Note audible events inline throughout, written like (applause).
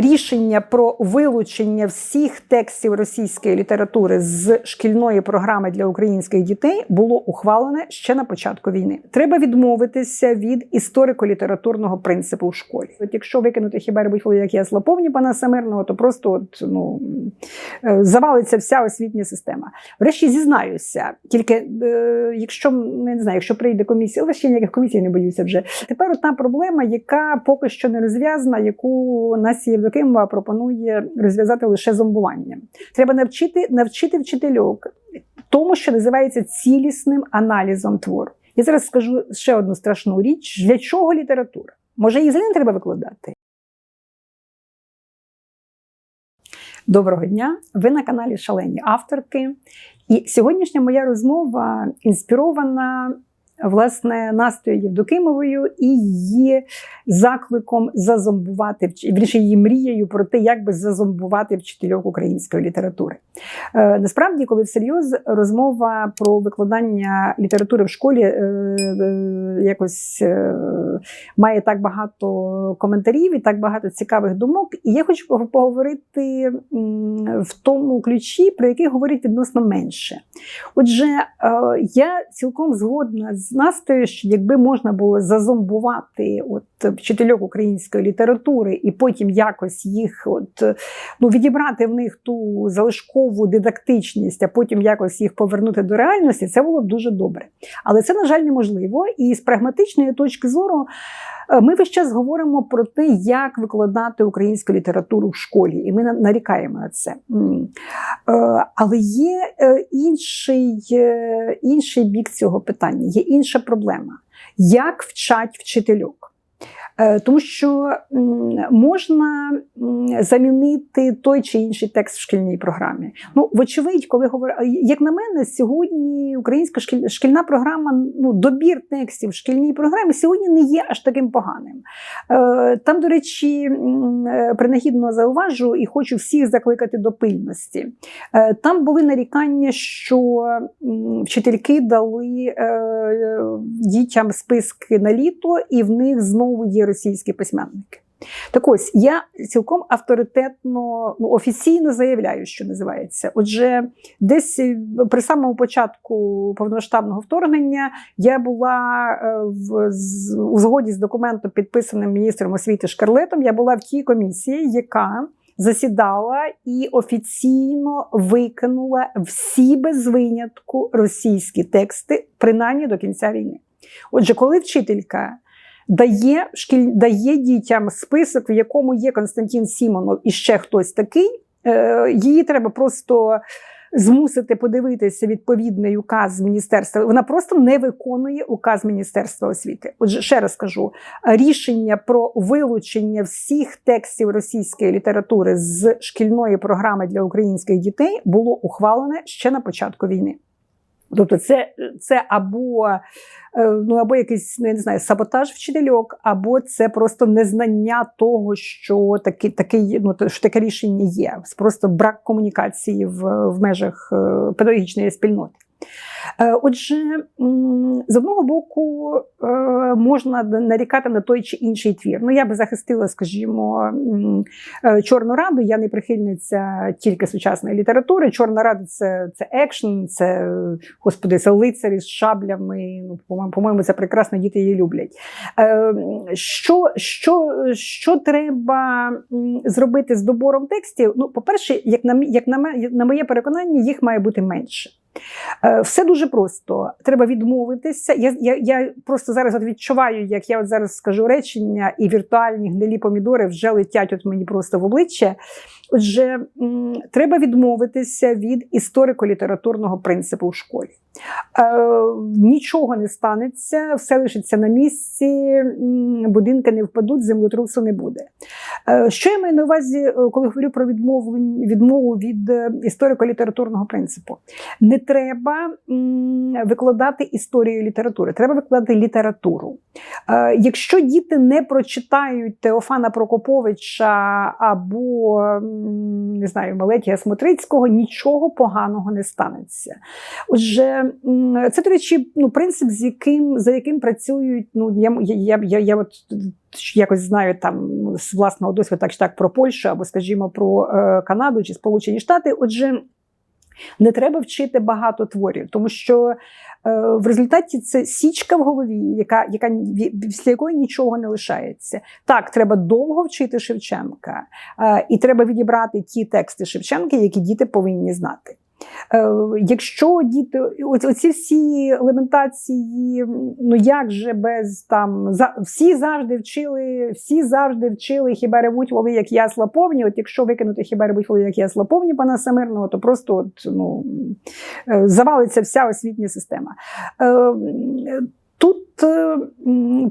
Рішення про вилучення всіх текстів російської літератури з шкільної програми для українських дітей було ухвалене ще на початку війни. Треба відмовитися від історико-літературного принципу в школі. От якщо викинути хіба будь як я слаповні пана Самирного, то просто от ну е, завалиться вся освітня система. Врешті зізнаюся, тільки е, якщо не знаю, якщо прийде комісія, але ще ніяких комісій не боюся вже. Тепер одна проблема, яка поки що не розв'язана, яку нас Євдокимова пропонує розв'язати лише зомбуванням. Треба навчити навчити вчительок тому, що називається цілісним аналізом твору. Я зараз скажу ще одну страшну річ: для чого література? Може, її взагалі не треба викладати? Доброго дня! Ви на каналі Шалені авторки. І сьогоднішня моя розмова інспірована власне Настою Євдокимовою і її закликом зазомбувати вірніше, її мрією про те, як би зазомбувати вчительок української літератури. Е, насправді, коли всерйоз розмова про викладання літератури в школі е, е, якось має так багато коментарів і так багато цікавих думок. І я хочу поговорити в тому ключі, про який говорять відносно менше. Отже, я цілком згодна з Настею, що якби можна було зазомбувати от вчительок української літератури і потім якось їх от, ну, відібрати в них ту залишкову дидактичність, а потім якось їх повернути до реальності, це було б дуже добре. Але це, на жаль, неможливо. І з прагматичної точки зору. Е, Ми весь час говоримо про те, як викладати українську літературу в школі, і ми нарікаємо на це. Е, Але є е, інший, інший бік цього питання, є інша проблема. Як вчать вчительок? Е, Тому що можна замінити той чи інший текст в шкільній програмі. Ну, вочевидь, коли говорю, як на мене, сьогодні українська шкіль- шкільна програма, ну, добір текстів в шкільній програмі сьогодні не є аж таким поганим. Е, Там, до речі, е, принагідно зауважу і хочу всіх закликати до пильності. Е, Там були нарікання, що вчительки дали е, дітям списки на літо, і в них знову є російські письменники. Так ось я цілком авторитетно, ну офіційно заявляю, що називається. Отже, десь е, при самому початку повномасштабного вторгнення я була е, в з- у згоді з документом, підписаним міністром освіти Шкарлетом. Я була в тій комісії, яка засідала і офіційно викинула всі без винятку російські тексти, принаймні до кінця війни. Отже, коли вчителька дає шкіль, дає дітям список, в якому є Константин Сімонов і ще хтось такий, е, її треба просто. Змусити подивитися відповідний указ міністерства. Вона просто не виконує указ Міністерства освіти. Отже, ще раз кажу: рішення про вилучення всіх текстів російської літератури з шкільної програми для українських дітей було ухвалене ще на початку війни. Тобто, це, це або, е, ну, або якийсь ну, не знаю, саботаж вчительок, або це просто незнання того, що такі, таке, ну, що таке рішення є. Просто брак комунікації в, в межах е, педагогічної спільноти. Е, Отже, з одного боку, е, можна нарікати на той чи інший твір. Ну, я би захистила, скажімо, е, Чорну раду. Я не прихильниця тільки сучасної літератури. Чорна рада це, це екшн, це господи, це лицарі з шаблями. Ну, по-моєму, це прекрасно, діти її люблять. Що, що, що треба зробити з добором текстів? Ну, по-перше, як на, як на, на моє переконання, їх має бути менше. Е, Все дуже просто. Треба відмовитися. Я, я, я просто зараз от відчуваю, як я от зараз скажу речення, і віртуальні гнилі помідори вже летять от мені просто в обличчя. Отже, треба відмовитися від історико-літературного принципу в школі. Е, нічого не станеться, все лишиться на місці, будинки не впадуть, землетрусу не буде. Е, що я маю на увазі, е, коли говорю про відмову, відмову від історико-літературного принципу? Не треба викладати історію літератури, треба викладати літературу. Якщо діти не прочитають Теофана Прокоповича або не знаю, Малетія Смотрицького, нічого поганого не станеться. Отже, це, до речі, ну, принцип, з яким, за яким працюють. ну, Я я, я, я от якось знаю там з власного досвіду, так чи так про Польщу або, скажімо, про е, Канаду чи Сполучені Штати. Отже, не треба вчити багато творів, тому що е, в результаті це січка в голові, яка яка після якої нічого не лишається. Так, треба довго вчити Шевченка, е, і треба відібрати ті тексти Шевченка, які діти повинні знати. Е, якщо діти, оці всі елементації, ну як же без там всі завжди вчили, всі завжди вчили, хіба ревуть воли, як ясла повні. От якщо викинути хіба ревуть воли, як ясла повні пана Самирного, то просто от, ну, е, завалиться вся освітня система. Е, Тут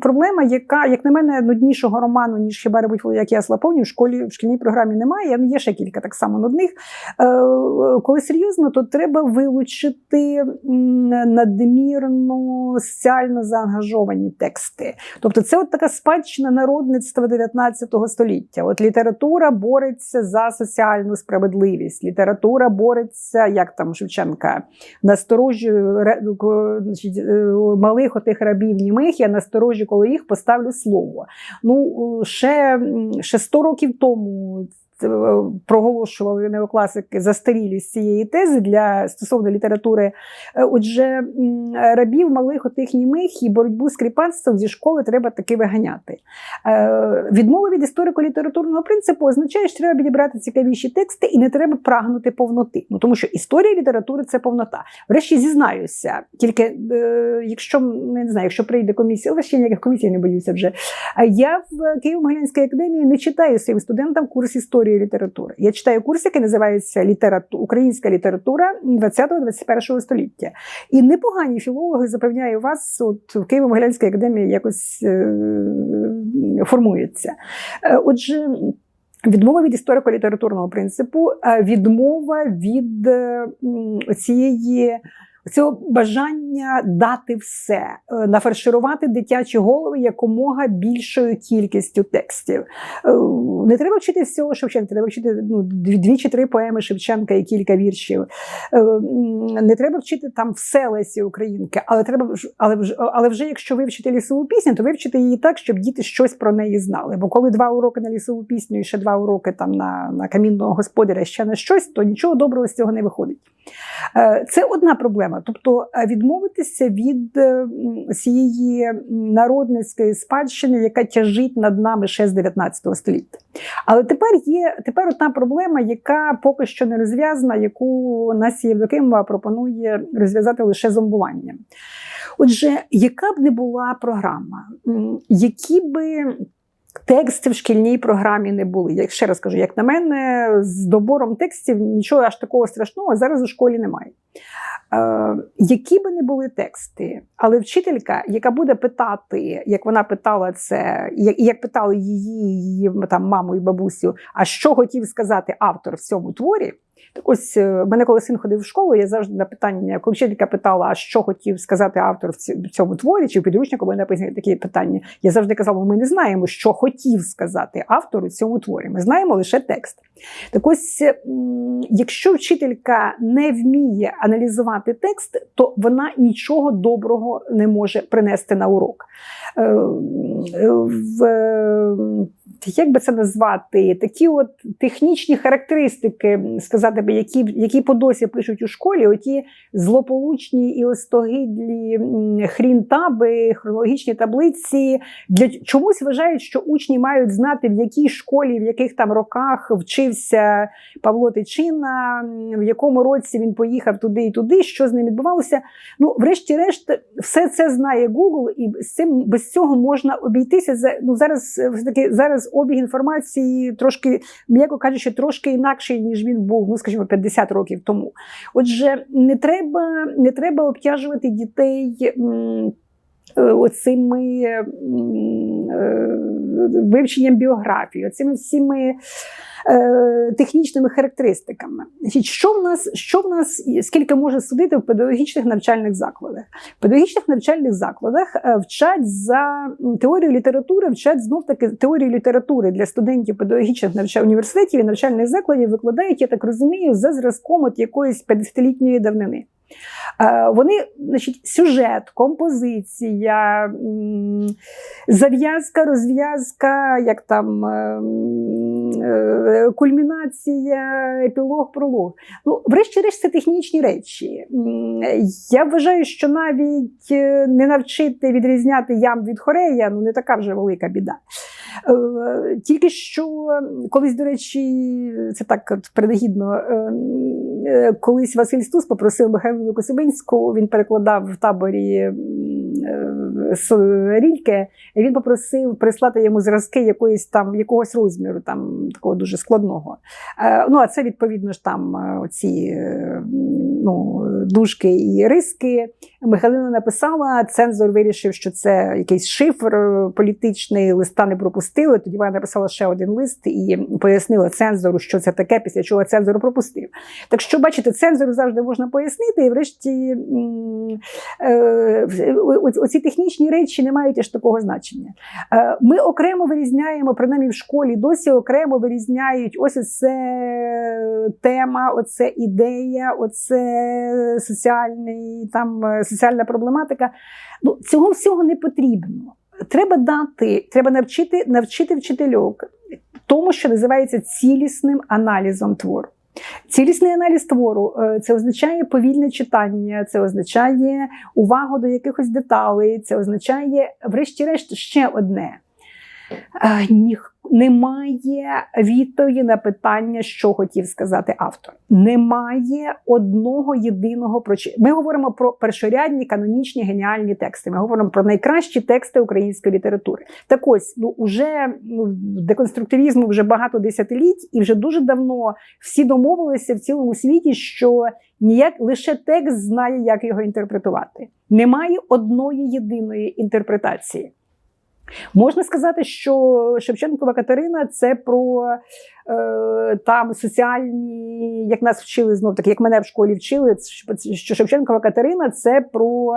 проблема, яка, як на мене, нуднішого роману, ніж хіба робить як я слаповні, в школі в шкільній програмі немає. Є ще кілька так само нудних. Е, коли серйозно, то треба вилучити надмірно соціально заангажовані тексти. Тобто, це от така спадщина народництва 19 століття. От література бореться за соціальну справедливість, література бореться, як там Шевченка, насторожі е, малих отих рабів німих, я насторожі, коли їх поставлю слово. Ну, ще, ще 100 років тому Е, проголошували неокласики застарілість цієї тези для стосовно літератури. Е, отже, рабів малих отих німих і боротьбу з кріпацтвом зі школи треба таки виганяти. Е, відмова від історико-літературного принципу означає, що треба підібрати цікавіші тексти і не треба прагнути повноти. Ну тому що історія літератури це повнота. Врешті зізнаюся, тільки якщо не знаю, якщо прийде комісія, але ніяких комісій не боюся вже. Я в Києво-Могилянській академії не читаю своїм студентам курс історії історії літератури. Я читаю курс, який називається літерату... Українська література 20-21 століття. І непогані філологи запевняю вас, от в Києво-Могилянській академії якось е... формується. Е, отже. Відмова від історико-літературного принципу, відмова від цієї цього бажання дати все, е, нафарширувати дитячі голови якомога більшою кількістю текстів. Е, не треба вчити всього Шевченка, треба вчити ну, дві чи три поеми Шевченка і кілька віршів. Е, не треба вчити там все Лесі Українки, але треба але вже, але вже якщо вивчити лісову пісню, то вивчити її так, щоб діти щось про неї знали. Бо коли два уроки на лісову пісню і ще два уроки там на на камінного господаря ще на щось, то нічого доброго з цього не виходить. Це одна проблема. Тобто е, відмовитися від е, цієї народницької спадщини, яка тяжить над нами ще з 19 століття. Але тепер є тепер одна проблема, яка поки що не розв'язана, яку Насія Євдокимова пропонує розв'язати лише зомбуванням. Отже, яка б не була програма, які би. Тексти в шкільній програмі не були. Я ще раз кажу, як на мене, з добором текстів нічого аж такого страшного зараз у школі немає. Е, які би не були тексти, але вчителька, яка буде питати, як вона питала це, як, як питали її, її там маму і бабусю, а що хотів сказати автор в цьому творі, так ось е, мене, коли син ходив в школу, я завжди на питання, коли вчителька питала, а що хотів сказати автор в цьому творі, чи в підручнику мене написані такі питання. Я завжди казала, ми не знаємо, що хотів сказати автор у цьому творі. Ми знаємо лише текст. Так ось, якщо вчителька не вміє аналізувати текст, то вона нічого доброго не може принести на урок. Е, в як би це назвати, такі от технічні характеристики, сказати би, які які по досі пишуть у школі, оті злополучні і остогидлі хрінтаби, хронологічні таблиці, для чомусь вважають, що учні мають знати, в якій школі, в яких там роках вчився Павло Тичина, в якому році він поїхав туди і туди, що з ним відбувалося. Ну, врешті-решт, все це знає Google, і з цим без цього можна обійтися. Ну, зараз все таки зараз обіг інформації трошки, м'яко кажучи, трошки інакший, ніж він був, ну скажімо, 50 років тому. Отже, не треба, не треба обтяжувати дітей. Е, оцими е, вивченням біографії, оцими всіми е, технічними характеристиками. Що в нас, що в нас, скільки може судити в педагогічних навчальних закладах? В педагогічних навчальних закладах вчать за теорією літератури, вчать знов таки теорію літератури для студентів педагогічних навчальних університетів і навчальних закладів викладають, я так розумію, за зразком от якоїсь 50-літньої давнини. Е, Вони, значить, сюжет, композиція, зав'язка, розв'язка, як там е, м, е, кульмінація, епілог, пролог. Ну, врешті-решт, це технічні речі. Я вважаю, що навіть е, не навчити відрізняти ям від хорея ну не така вже велика біда. Тільки що колись, до речі, це так от принагідно. Е, Колись Василь Стус попросив Михайлу Косибинську, він перекладав в таборі е, Рільке, і він попросив прислати йому зразки якоїсь там якогось розміру, там такого дуже складного. Е, Ну а це відповідно ж там оці ну, дужки і риски. Михайлина написала, цензор вирішив, що це якийсь шифр політичний, листа не пропустили. Тоді вона написала ще один лист і пояснила цензору, що це таке, після чого цензор пропустив. Так що, бачите, цензору завжди можна пояснити, і врешті е, оці технічні речі не мають аж такого значення. Е, Ми окремо вирізняємо, принаймні в школі досі окремо вирізняють ось це тема, оце ідея, оце соціальний там е, соціальна проблематика. Ну, цього всього не потрібно. Треба дати, треба навчити, навчити вчительок тому, що називається цілісним аналізом твору. Цілісний аналіз твору е, це означає повільне читання, це означає увагу до якихось деталей, це означає, врешті-решт, ще одне. Е, Ніх немає відповіді на питання, що хотів сказати автор. Немає одного єдиного прочи. Ми говоримо про першорядні канонічні геніальні тексти. Ми говоримо про найкращі тексти української літератури. Так ось, ну уже ну, деконструктивізму вже багато десятиліть, і вже дуже давно всі домовилися в цілому світі, що ніяк лише текст знає, як його інтерпретувати. Немає одної єдиної інтерпретації. Можна сказати, що Шевченкова Катерина це про там соціальні, як нас вчили знов таки, як мене в школі вчили, що Шевченкова Катерина це про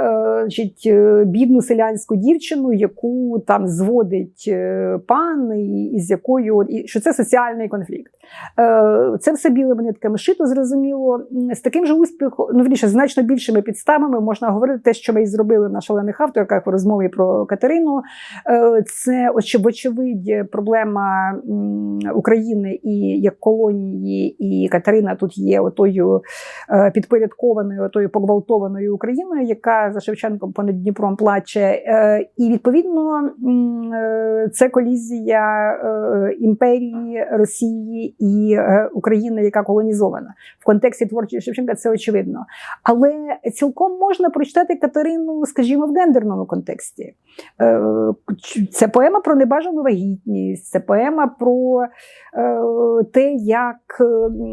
е, значить, е, бідну селянську дівчину, яку там зводить е, пан, і, з якою і що це соціальний конфлікт. Е, це все білими нитками шито, зрозуміло. З таким же успіхом, ну вірніше, значно більшими підставами можна говорити те, що ми і зробили на шалених авторках у розмові про Катерину. Е, Це оч- вочевидь проблема України і як колонії, і Катерина тут є отою е, підпорядкованою, отою погвалтованою Україною, яка за Шевченком понад Дніпром плаче. Е, І відповідно е, це колізія імперії Росії і України, яка колонізована в контексті творчості Шевченка. Це очевидно. Але цілком можна прочитати Катерину, скажімо, в гендерному контексті. Це поема про небажану вагітність, це поема про те, як е,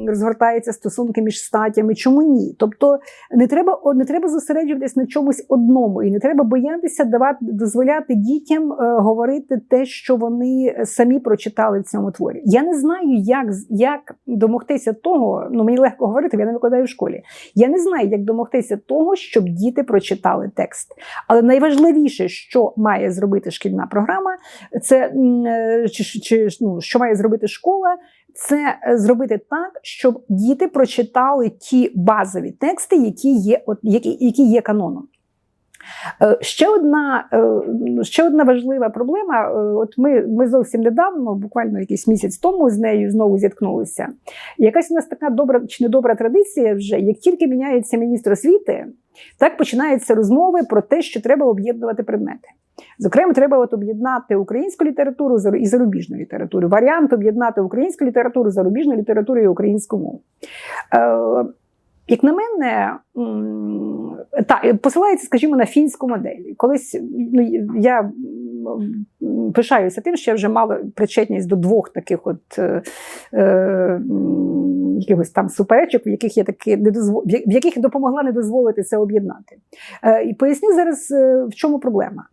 розгортаються стосунки між статтями. Чому ні? Тобто не треба, не треба зосереджуватись на чомусь одному, і не треба боятися давати дозволяти дітям е, говорити те, що вони самі прочитали в цьому творі. Я не знаю, як, як домогтися того. Ну мені легко говорити, я не викладаю в школі. Я не знаю, як домогтися того, щоб діти прочитали текст. Але найважливіше, що має зробити шкільна програма, це е, чи, чи ну, що має зробити школа. Це е, зробити так, щоб діти прочитали ті базові тексти, які є, які, які є каноном. Е, Ще одна, е, ще одна важлива проблема. От ми, ми зовсім недавно, буквально якийсь місяць тому, з нею знову зіткнулися. Якась у нас така добра чи недобра традиція вже, як тільки міняється міністр освіти, так починаються розмови про те, що треба об'єднувати предмети. Зокрема, треба от об'єднати українську літературу і зарубіжну літературу. Варіант об'єднати українську літературу, зарубіжну літературу і українську мову. Е, як на мене, та, посилається, скажімо, на фінську модель. Колись ну, я пишаюся тим, що я вже мала причетність до двох таких от е, е, якихось там суперечок, в яких я таки не дозво... в яких допомогла не дозволити це об'єднати. Е, і поясню зараз, е, в чому проблема.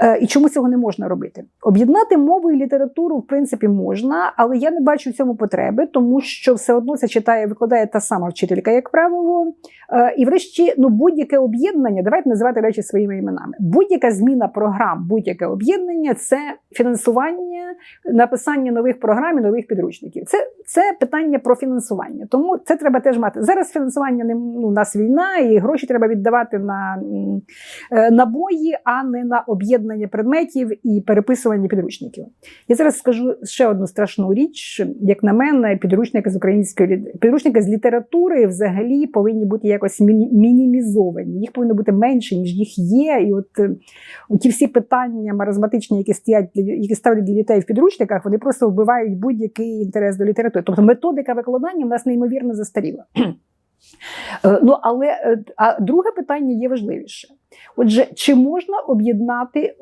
Е, І чому цього не можна робити? Об'єднати мову і літературу, в принципі, можна, але я не бачу в цьому потреби, тому що все одно це читає, викладає та сама вчителька, як правило. Е, І врешті, ну будь-яке об'єднання, давайте називати речі своїми іменами. Будь-яка зміна програм, будь-яке об'єднання це фінансування, написання нових програм і нових підручників. Це, це питання про фінансування. Тому це треба теж мати. Зараз фінансування не ну, у нас війна, і гроші треба віддавати на е, набої, а не на об'єднання предметів і переписування підручників. Я зараз скажу ще одну страшну річ. Як на мене, підручники з української підручники з літератури взагалі повинні бути якось міні- мінімізовані. Їх повинно бути менше, ніж їх є. І от е, ті всі питання маразматичні, які стоять які ставлять для дітей в підручниках, вони просто вбивають будь-який інтерес до літератури. Тобто методика викладання в нас неймовірно застаріла. (clears throat) Е, Ну, але е, а друге питання є важливіше. Отже, чи можна об'єднати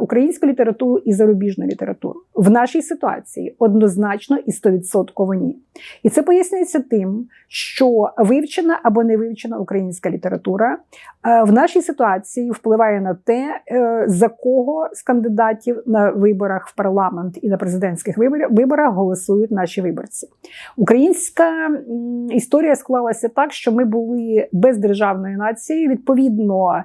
українську літературу і зарубіжну літературу? В нашій ситуації однозначно і 100% ні. І це пояснюється тим, що вивчена або не вивчена українська література е, в нашій ситуації впливає на те, е, за кого з кандидатів на виборах в парламент і на президентських виборах голосують наші виборці. Українська історія склалася так, що ми були бездержавною нацією. Відповідно,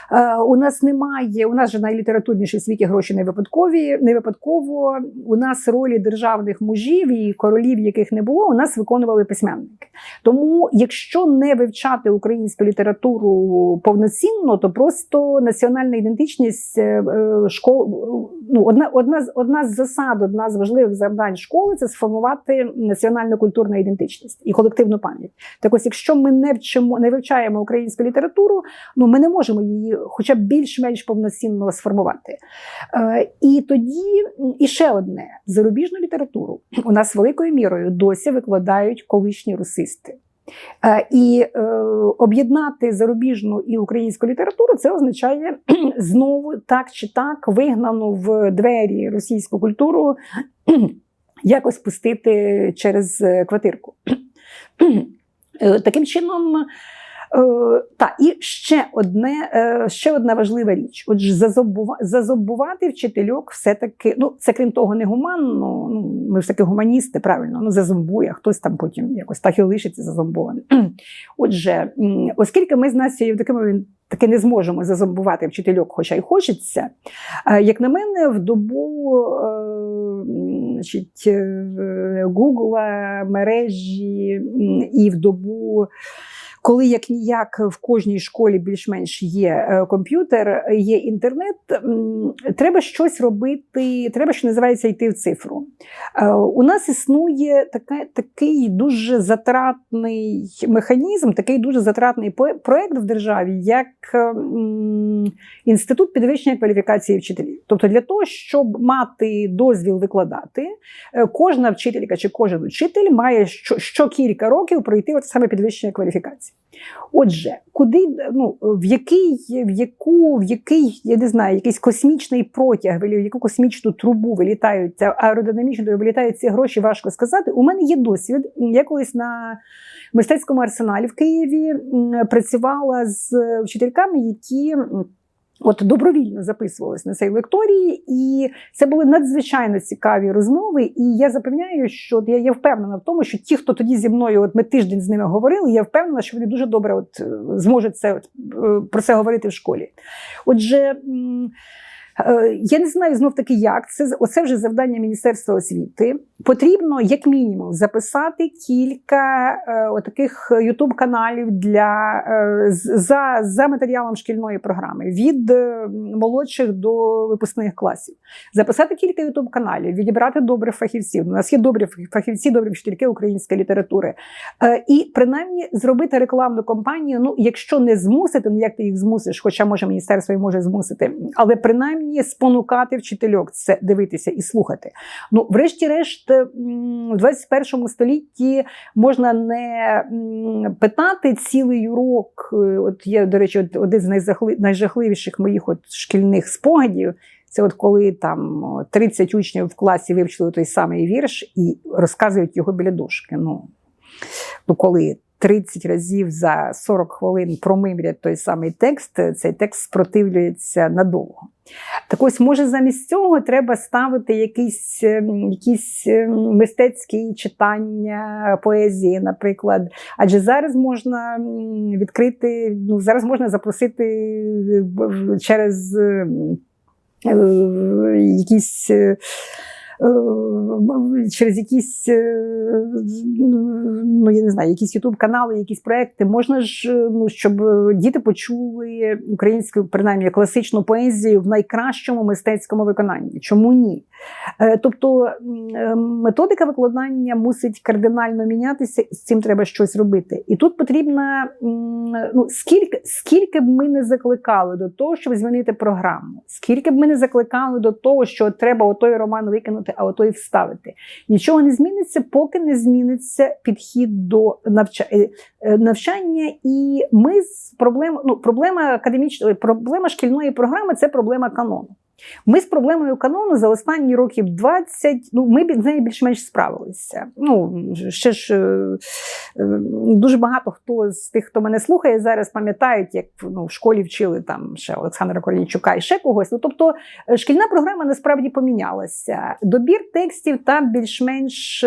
у нас немає, у нас же найлітературніші в світі гроші не випадкові, не випадково. У нас ролі державних мужів і королів, яких не було, у нас виконували письменники. Тому, якщо не вивчати українську літературу повноцінно, то просто національна ідентичність е, е, школ ну одна, одна з одна з засад, одна з важливих завдань школи це сформувати національно-культурну ідентичність і колективну пам'ять. Так ось, якщо ми не вчимо, не вивчаємо українську літературу, ну ми не можемо її, хоча б більш-менш повноцінно сформувати. Е, і тоді і ще одне зарубіжну літературу (clears throat) у нас великою мірою досі викладають колишні русисти. Е, І е, об'єднати зарубіжну і українську літературу це означає (clears throat) знову так чи так вигнану в двері російську культуру (clears throat) якось пустити через е, квартирку. Таким чином. Е, та і ще одне, е, ще одна важлива річ. Отже, зазобувати вчительок все-таки, ну це крім того, не гуманно. Ну ми ж таки гуманісти, правильно, ну зазомбує, хтось там потім якось так і лишиться зазомбованим. (clears throat) Отже, оскільки ми з Настю Євдокимовою таки не зможемо зазомбувати вчительок, хоча й хочеться. е, Як на мене, в добу значить, Гугла, мережі і в добу. Коли як ніяк в кожній школі більш-менш є е, комп'ютер, є інтернет, треба щось робити, треба, що називається, йти в цифру. Е, У нас існує така, такий дуже затратний механізм, такий дуже затратний проект в державі, як інститут підвищення кваліфікації вчителів. Тобто, для того, щоб мати дозвіл викладати, е, кожна вчителька чи кожен учитель має що, що кілька років пройти от саме підвищення кваліфікації. Отже, куди ну в який, в яку, в який, я не знаю, якийсь космічний протяг, в яку космічну трубу вилітають аеродинамічно вилітають ці гроші, важко сказати. У мене є досвід. Я колись на мистецькому арсеналі в Києві працювала з вчительками, які. От добровільно записувалися на цей лекторії, і це були надзвичайно цікаві розмови. І я запевняю, що я, я впевнена в тому, що ті, хто тоді зі мною, от ми тиждень з ними говорили, я впевнена, що вони дуже добре от, е, зможуть це от, е, про це говорити в школі. Отже. е, Я не знаю знов таки, як це оце вже завдання Міністерства освіти. Потрібно, як мінімум, записати кілька е, таких ютуб каналів для е, за, за матеріалом шкільної програми від е, молодших до випускних класів. Записати кілька ютуб каналів, відібрати добрих фахівців. У нас є добрі фахівці, добрі вчительки української літератури. Е, і принаймні зробити рекламну кампанію. Ну, якщо не змусити, ну як ти їх змусиш, хоча може міністерство і може змусити, але принаймні спонукати вчительок це дивитися і слухати. Ну, врешті-решт, в 21 столітті можна не питати цілий урок. Е, От є, до речі, один з найжахливіших моїх от шкільних спогадів. Це от коли там 30 учнів в класі вивчили той самий вірш і розказують його біля дошки. Ну, ну коли 30 разів за 40 хвилин промимрять той самий текст, цей текст спротивлюється надовго. Так ось, може, замість цього треба ставити якісь, ем, якісь ем, мистецькі читання поезії, наприклад. Адже зараз можна відкрити, ну зараз можна запросити е, через ем, е, якісь. Е, через якісь, е, ну я не знаю, якісь ютуб-канали, якісь проекти. Можна ж, е, ну щоб діти почули українську, принаймні класичну поезію в найкращому мистецькому виконанні. Чому ні? Тобто методика викладання мусить кардинально мінятися, і з цим треба щось робити. І тут потрібно, ну скільки, скільки б ми не закликали до того, щоб змінити програму, скільки б ми не закликали до того, що треба отой роман викинути вставити, а ото і вставити. Нічого не зміниться, поки не зміниться підхід до е, е, навчання. І ми з проблем, ну, проблема академічної, проблема шкільної програми це проблема канону. Ми з проблемою канону за останні років 20, ну ми з нею більш-менш справилися. Ну ще ж е, е, дуже багато хто з тих, хто мене слухає, зараз пам'ятають, як ну, в школі вчили там ще Олександра Корнійчука і ще когось. Ну тобто е, шкільна програма насправді помінялася. Добір текстів там більш-менш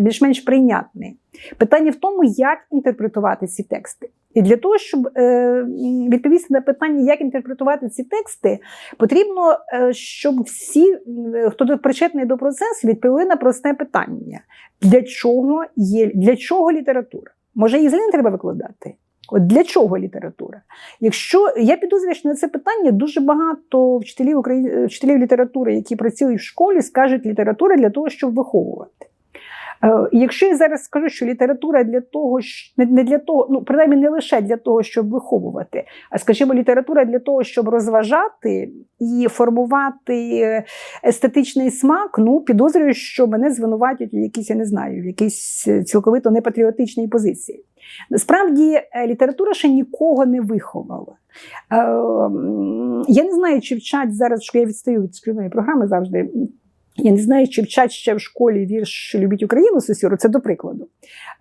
більш-менш прийнятний. Питання в тому, як інтерпретувати ці тексти. І для того, щоб е, відповісти на питання, як інтерпретувати ці тексти, потрібно, е, щоб всі, е, хто причетний до процесу, відповіли на просте питання: для чого є для чого література? Може, її взагалі не треба викладати? От для чого література? Якщо я підозрюю, що на це питання дуже багато вчителів вчителів літератури, які працюють в школі, скажуть література для того, щоб виховувати. Е, якщо я зараз скажу, що література для того, не для того, ну принаймні не лише для того, щоб виховувати, а скажімо, література для того, щоб розважати і формувати естетичний смак, ну підозрюю, що мене звинуватять в якійсь, я не знаю, в якійсь цілковито непатріотичній позиції. Насправді, е, література ще нікого не виховала. Е, я не знаю, чи вчать зараз, що я відстаю від шкільної програми завжди. Я не знаю, чи вчать ще в школі вірш Любіть Україну Сосюру, це до прикладу.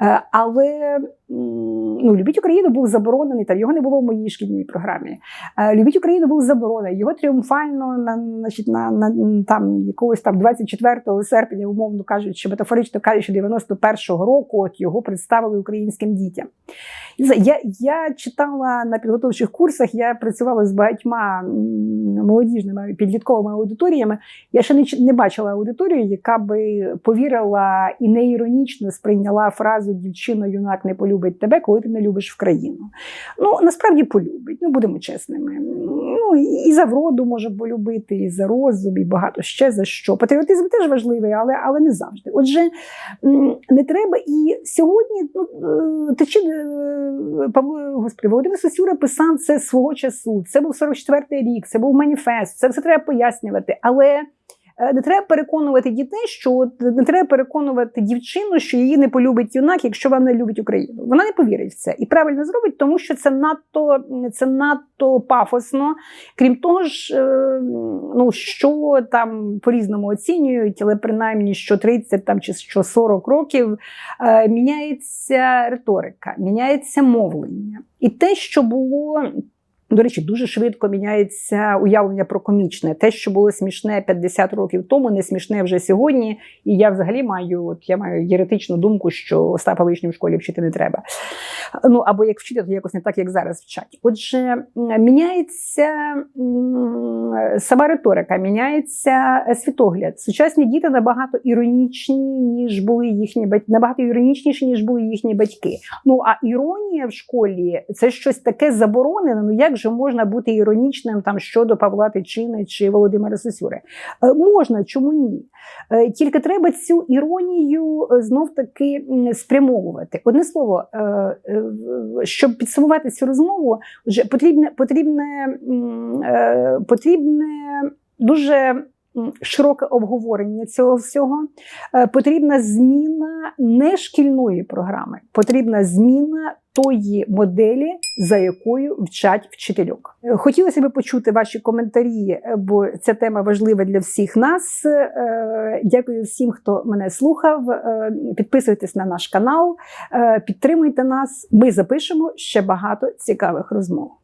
Е, але ну, Любіть Україну був заборонений, там його не було в моїй шкільній програмі. Е, Любіть Україну був заборонений. Його тріумфально на значить, на, на там якогось там 24 серпня, умовно кажучи, метафорично кажучи, 91-го року от його представили українським дітям. Я я читала на підготовчих курсах, я працювала з багатьма молодіжними підлітковими аудиторіями. Я ще не не бачила аудиторію, яка би повірила і не іронічно сприйняла фразу Дівчино, юнак не полюбить тебе, коли ти не любиш в країну. Ну насправді полюбить, ну будемо чесними. Ну І за вроду може полюбити, і за розум, і багато ще за що. Патріотизм теж важливий, але але не завжди. Отже, не треба і сьогодні ну, е, течі. Павло Господи, Володимир Сосюра писав це свого часу. Це був 44-й рік, це був маніфест, це все треба пояснювати. Але не треба переконувати дітей, що не треба переконувати дівчину, що її не полюбить юнак, якщо вона не любить Україну. Вона не повірить в це і правильно зробить, тому що це надто це надто пафосно. Крім того ж, е, ну що там по різному оцінюють, але принаймні що 30 там чи що 40 років е, міняється риторика, міняється мовлення, і те, що було. До речі, дуже швидко міняється уявлення про комічне. Те, що було смішне 50 років тому, не смішне вже сьогодні. І я взагалі маю от я маю єретичну думку, що Остапа Вишню в школі вчити не треба. Ну або як вчити, то якось не так, як зараз вчать. Отже, міняється сама риторика, міняється світогляд. Сучасні діти набагато іронічні, ніж були їхні батьки, набагато іронічніші, ніж були їхні батьки. Ну а іронія в школі це щось таке заборонене. Ну як же можна бути іронічним там щодо Павла Тичини чи Володимира Сосюри? Е, можна, чому ні? Е, тільки треба цю іронію е, знов таки спрямовувати. Одне слово, щоб підсумувати цю розмову, вже потрібне, потрібне, потрібне дуже широке обговорення цього всього. Е, Потрібна зміна не шкільної програми, потрібна зміна тої моделі, за якою вчать вчительок. Е, Хотілося б почути ваші коментарі, е, бо ця тема важлива для всіх нас. Дякую всім, хто мене слухав. Підписуйтесь на наш канал, підтримуйте нас. Ми запишемо ще багато цікавих розмов.